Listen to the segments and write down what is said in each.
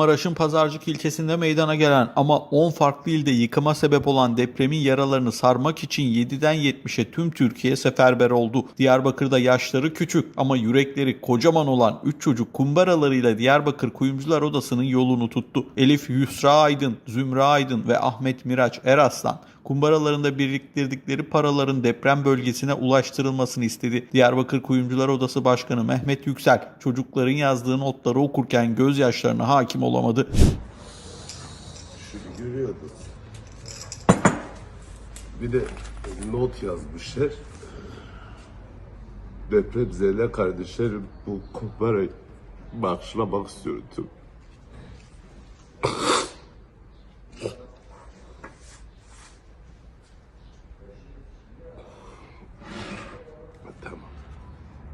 Kahramanmaraş'ın Pazarcık ilçesinde meydana gelen ama 10 farklı ilde yıkıma sebep olan depremin yaralarını sarmak için 7'den 70'e tüm Türkiye seferber oldu. Diyarbakır'da yaşları küçük ama yürekleri kocaman olan 3 çocuk kumbaralarıyla Diyarbakır Kuyumcular Odası'nın yolunu tuttu. Elif Yusra Aydın, Zümra Aydın ve Ahmet Miraç Eraslan kumbaralarında biriktirdikleri paraların deprem bölgesine ulaştırılmasını istedi. Diyarbakır Kuyumcular Odası Başkanı Mehmet Yüksel çocukların yazdığı notları okurken gözyaşlarına hakim olamadı. Şunu görüyordum. Bir de not yazmışlar. Depremzedeler kardeşlerim bu kumbarayı bağışlamak istiyorum.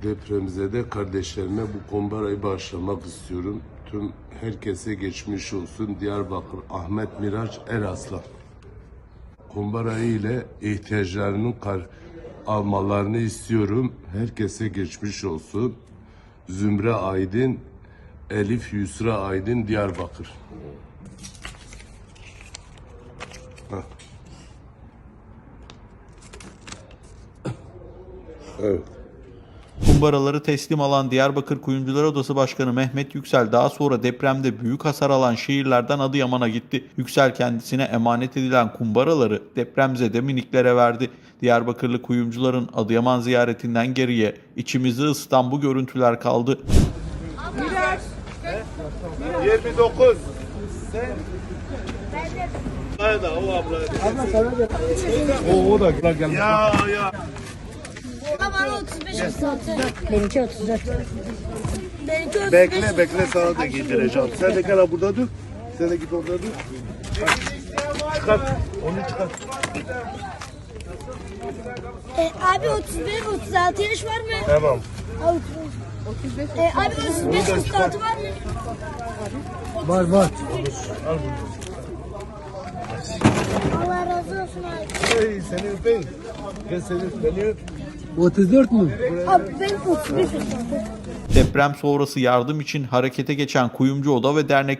Depremzede kardeşlerime bu kumbarayı bağışlamak istiyorum. Tüm herkese geçmiş olsun. Diyarbakır Ahmet Miraç Eraslan. Kumbarayı ile ihtiyaçlarının kar almalarını istiyorum. Herkese geçmiş olsun. Zümre Aydın, Elif Yusra Aydın Diyarbakır. Hah. Evet. Kumbaraları teslim alan Diyarbakır Kuyumcular Odası Başkanı Mehmet Yüksel daha sonra depremde büyük hasar alan şehirlerden Adıyaman'a gitti. Yüksel kendisine emanet edilen kumbaraları depremzede miniklere verdi. Diyarbakırlı kuyumcuların Adıyaman ziyaretinden geriye içimizi ısıtan bu görüntüler kaldı. 29. Ya ya. Bana 35 36. Benimki 34. Benimki 35. Bekle bekle sana da giydireceğim. Sen de gel ha burada dur. Sen de git orada dur. Çıkart. Onu çıkart. E, abi 35 36 yaş var mı? Tamam. 35. E, abi 35 36 var mı? Var var. Allah razı olsun abi. Hey seni öpeyim. Gel seni beni öp. 34 mü? Abi ben 35 36. Deprem sonrası yardım için harekete geçen kuyumcu oda ve dernek